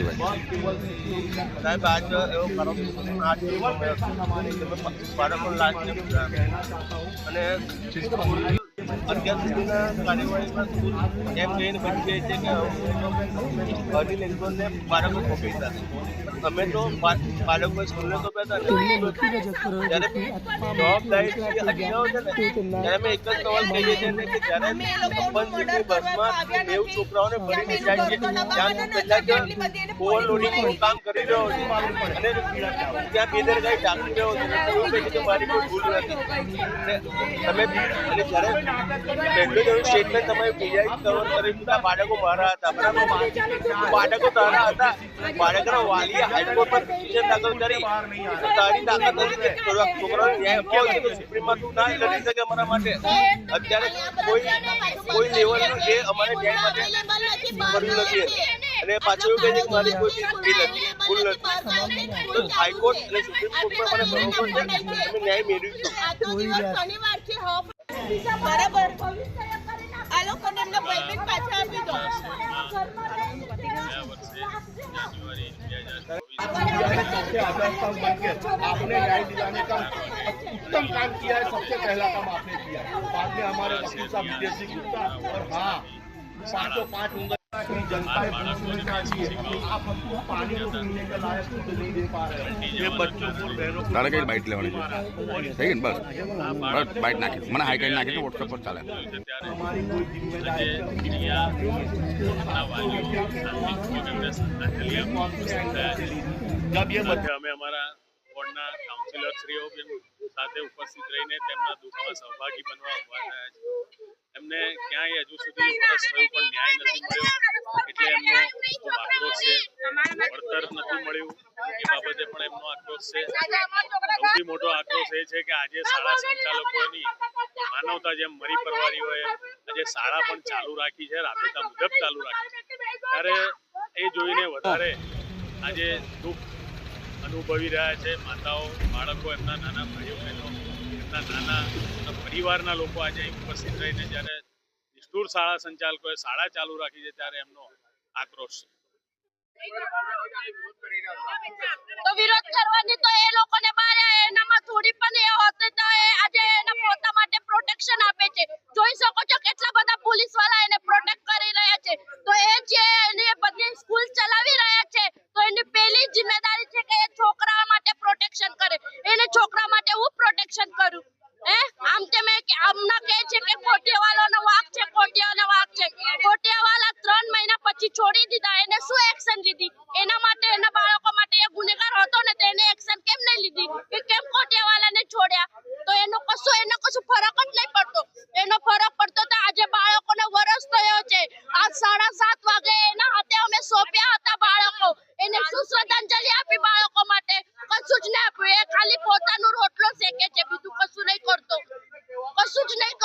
તમારી વાત સાહેબ આજ એવો આજ બાળકો લાગશે. અને અત્યાર સુધીના કાર્યવાહીમાં સ્કૂલ એમ કહીને બની ગઈ છે કે અનિલ લેક્ચરને બાળકો ખોપી હતા અમે તો બાળકો સ્કૂલને તો પહેલા જ્યારે જવાબદારી ન છે ને ત્યારે અમે એક જ સવાલ કહીએ છીએ કે જ્યારે પંચની બસમાં એવું છોકરાઓને ભરીને જાય છે ત્યાં કદાચ ઓવરલોડિંગનું કામ કરી રહ્યો છે અને ત્યાં બેદરકારી ચાલી રહ્યો છે મારી કોઈ ભૂલ નથી. તમે અને જ્યારે જ સ્ટેટમેન્ટ તમે પીઆઈ કવર કરી દીધા બાળકો મારા હતા, બરાબર? બાળકો તારા હતા. બાળકના વાલીએ પર પિટિશન દાખલ કરી. તારી તાકાત નથી થોડાક છોકરાઓ ન્યાય અપાવો છે તો સુપ્રીમમાં તું ના લડી શકે અમારા માટે. અત્યારે કોઈ કોઈ લેવલનું જે અમારે ન્યાય માટે કર્યું નથી. અને પાછું કહે છે મારી કોઈ ભૂલ નથી. ભૂલ નથી. તો હાઈકોર્ટ અને સુપ્રીમ કોર્ટમાં મને બરોબર છે. ન્યાય મેળવીશું. બરાબર આ લોકોને એમને ભયભીત પાછા આપી દો सबसे आजाद काम बन के आपने न्याय दिलाने का उत्तम काम किया है सबसे पहला काम आपने किया है बाद में हमारे वकील साहब विदेशी गुप्ता और हाँ पांचों पांच उंगली अपनी जनता है चाहिए पानी के लायक तो नहीं दे पा रहे बच्चों को बाइट बस बस बाइट ना मैंने ना व्हाट्सएप तो पर चला जब ये हमें हमारा અમારા કાઉન્સિલરશ્રીઓ સાથે ઉપસ્થિત રહીને તેમના દુઃખમાં સહભાગી બનવા ઊભા રહ્યા છે. એમને ક્યાંય હજુ સુધી વરસ થયું પણ ન્યાય નથી મળ્યો. એટલે એમનો ખૂબ આક્રોશ છે. વળતર નથી મળ્યું. એ બાબતે પણ એમનો આક્રોશ છે. સૌથી મોટો આક્રોશ એ છે કે આજે શાળા સંચાલકોની માનવતા જેમ મરી પરવારી હોય આજે શાળા પણ ચાલુ રાખી છે. રાબેતા મુજબ ચાલુ રાખી છે. ત્યારે એ જોઈને વધારે આજે દુઃખ અનુભવી રહ્યા છે. માતાઓ, બાળકો, એમના નાના ભાઈઓ, બહેનો, એમના નાના પરિવારના લોકો આજે અહીં ઉપસ્થિત રહીને જ્યારે નિષ્ઠુર શાળા સંચાલકોએ શાળા ચાલુ રાખી છે, ત્યારે એમનો આક્રોશ છે તો વિરોધ કરવાની તો એ લોકોને બારે એનામાં થોડી પણ એ હોતી તો એ આજે એના પોતા માટે પ્રોટેક્શન આપે છે જોઈ શકો છો કેટલા બધા પોલીસવાળા એને પ્રોટેક્ટ કરી રહ્યા છે તો એ જે એની બધી સ્કૂલ ચલાવી રહ્યા છે તો એની પહેલી જિમ્મેદારી છે કે એ છોકરા માટે પ્રોટેક્શન કરે એને છોકરા માટે હું પ્રોટેક્શન કરું હે આમ તે મેં કે આમના કહે છે કે કોટિયાવાળાનો વાક છે કોટિયાનો વાક છે કોટિયાવાળા ત્રણ મહિના પછી છોડી દીધા એને શું એક્શન લીધી એના માટે એના બાળકો માટે એ ગુનેગાર હતો ને તો એને એક્શન કેમ નહીં લીધી કે કેમ કોટિયાવાળાને છોડ્યા તો એનો કશું એનો કશું ફરક જ નહીં પડતો એનો ફરક પડતો તો આજે બાળકોને વરસ થયો છે આજ સાડા સાત વાગે એના હાથે અમે સોંપ્યા હતા બાળકો એને શું શ્રદ્ધાંજલિ આપી બાળકો માટે. કશું જ નહીં આપ્યું એ ખાલી પોતાનું રોટલો શેકે છે. બીજું કશું નહીં કરતો. કશું જ નહીં